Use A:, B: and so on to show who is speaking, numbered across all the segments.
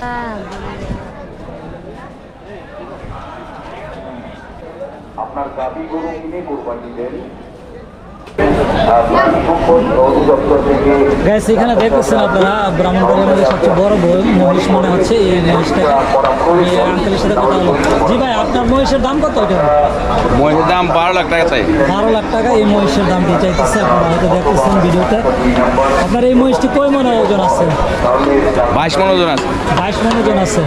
A: হ্যাঁ
B: আপনার দাবি গরু কিনে কোরবানি দেন আপনার সম্পদ অধিদপ্তর থেকে
C: গ্যাস এখানে দেখতেছেন আপনারা ব্রাহ্মণবাড়ির মধ্যে সবচেয়ে বড় মহিষ মনে হচ্ছে এই মহিষটাকে আমি আঙ্কেলের সাথে কথা বলব। জি ভাই আপনার মহিষের দাম কত এটা?
D: মহিষের দাম বারো লাখ টাকা চাই।
C: বারো লাখ টাকা এই মহিষের দামটি চাইতেছে? আপনারা হয়তো দেখতেছেন ভিডিওতে। আপনার এই মহিষটি কয় মনে ওজন আছে?
D: বাইশ মন ওজন আছে।
C: বাইশ মন ওজন আছে।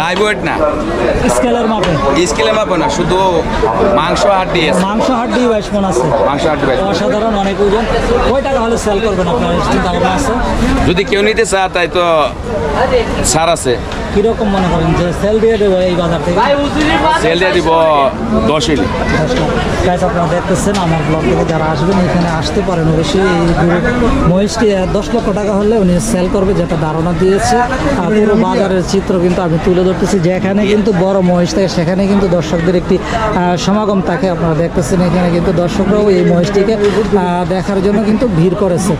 D: লাইভ ওয়েট না।
C: স্কেলের মাপে?
D: স্কেলে মাপো না শুধু মাংস হাড্ডি
C: মাংস হাড্ডি বাইশ মন আছে।
D: মাংস হাড্ডি বাইশ
C: অসাধারণ অনেক ওজন। কয় টাকা হলে সেল করবেন আপনার? চিন্তা ভাবনা আছে?
D: যদি কেউ নিতে চায় তাই তো সার আছে।
C: কীরকম মনে করেন যে সেল দিয়ে দেবো এই বাজার থেকে?
D: সেল দিয়ে দিব দশ ইলি
C: আপনারা দেখতেছেন আমার ব্লগ থেকে যারা আসবেন এখানে আসতে পারেন। অবশ্যই এই মহিষটি দশ লক্ষ টাকা হলে উনি সেল করবে যেটা ধারণা দিয়েছে। আর পুরো বাজারের চিত্র কিন্তু আমি তুলে ধরতেছি। যেখানে কিন্তু বড় মহিষ থাকে সেখানে কিন্তু দর্শকদের একটি সমাগম থাকে। আপনারা দেখতেছেন এখানে কিন্তু দর্শকরাও এই মহিষটিকে দেখার জন্য কিন্তু ভিড় করেছে।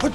C: হুট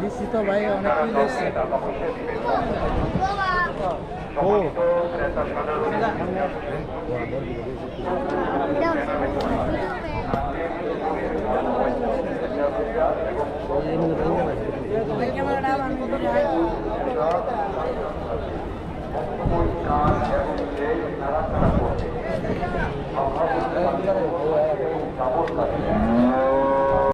C: নিশ্চিত ভাই অনেক কি হয়েছে
A: ক্যামেরাটা আমার